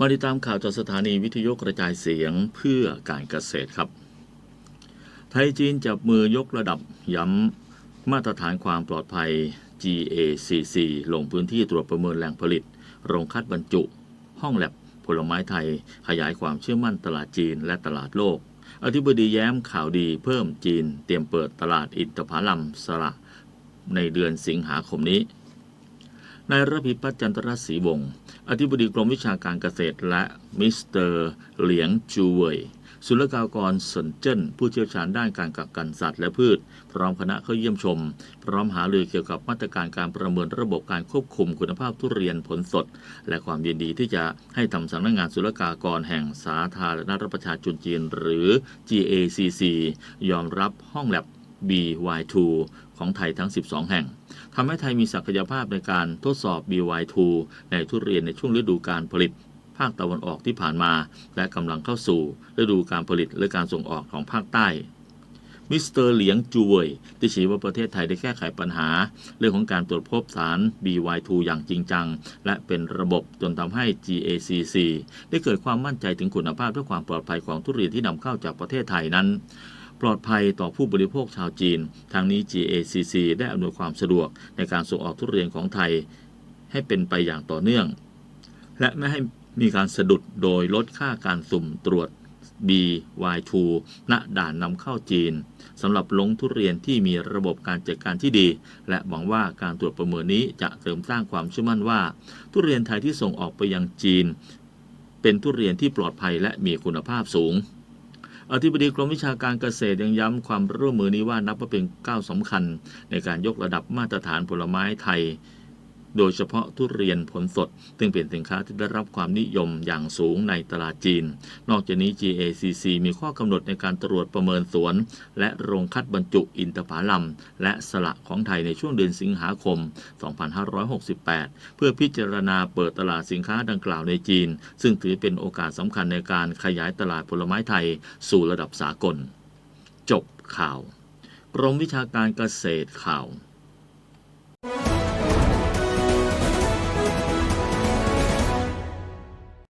มาติดตามข่าวจากสถานีวิทยุกระจายเสียงเพื่อการเกษตรครับ ไทยจีนจับมือยกระดับย้ำมาตรฐานความปลอดภัย GACC ลงพื้นที่ตรวจประเมินแหล่งผลิต โรงคัดบรรจุ ห้องแลบผลไม้ไทย ขยายความเชื่อมั่นตลาดจีนและตลาดโลก อธิบดีแย้มข่าวดีเพิ่มจีน เตรียมเปิดตลาดอินทผลัมสระในเดือนสิงหาคมนี้ นายระพิพัฒน์จันทรศรีวงศ์อธิบดีกรมวิชาการเกษตรและมิสเตอร์เหลียงจูเวยศุลกากรสนเจิ้นผู้เชี่ยวชาญด้านการกักกันสัตว์และพืช พร้อมคณะเข้าเยี่ยมชม พร้อมหารือเกี่ยวกับมาตรการการประเมินระบบการควบคุมคุณภาพทุเรียนผลสด และความยินดีที่จะให้ทำสำนักงานศุลกากรแห่งสาธารณรัฐประชาชนจีนหรือ GACC ยอมรับห้องแลบ BY2 ของไทยทั้ง 12 แห่งทำให้ไทยมีศักยภาพในการทดสอบ BY2 ในทุเรียนในช่วงฤดูการผลิตภาคตะวันออกที่ผ่านมา และกำลังเข้าสู่ฤดูการผลิตและการส่งออกของภาคใต้ มิสเตอร์เหลียงจูเวยที่ชี้ว่าประเทศไทยได้แก้ไขปัญหา เรื่องของการตรวจพบสาร BY2 อย่างจริงจัง และเป็นระบบจนทำให้ GACC ได้เกิดความมั่นใจถึงคุณภาพและความปลอดภัยของทุเรียนที่นำเข้าจากประเทศไทยนั้น ปลอดภัยต่อผู้บริโภคชาวจีน ทางนี้ GACC ได้อำนวยความสะดวกในการส่งออกทุเรียนของไทย ให้เป็นไปอย่างต่อเนื่อง และไม่ให้มีการสะดุดโดยลดค่าการสุ่มตรวจ BY2 ณด่านนำเข้าจีนสำหรับลงทุเรียนที่มีระบบการจัดการที่ดี และหวังว่าการตรวจประเมินนี้จะเสริมสร้างความเชื่อมั่นว่า ทุเรียนไทยที่ส่งออกไปยังจีน เป็นทุเรียนที่ปลอดภัยและมีคุณภาพสูง อธิบดีกรมวิชาการเกษตรยังย้ำความร่วมมือนี้ว่านับว่าเป็นก้าวสำคัญ ในการยกระดับมาตรฐานผลไม้ไทย โดยเฉพาะทุเรียนผลสด ซึ่งเป็นสินค้าที่ได้รับความนิยมอย่างสูงในตลาดจีน นอกจากนี้ GACC มีข้อกำหนดในการตรวจประเมินสวน และโรงคัดบรรจุอินทผลัม และสละของไทยในช่วงเดือนสิงหาคม 2568 เพื่อพิจารณาเปิดตลาดสินค้าดังกล่าวในจีน ซึ่งถือเป็นโอกาสสำคัญในการขยายตลาดผลไม้ไทย สู่ระดับสากล จบข่าวกรมวิชาการเกษตรข่าว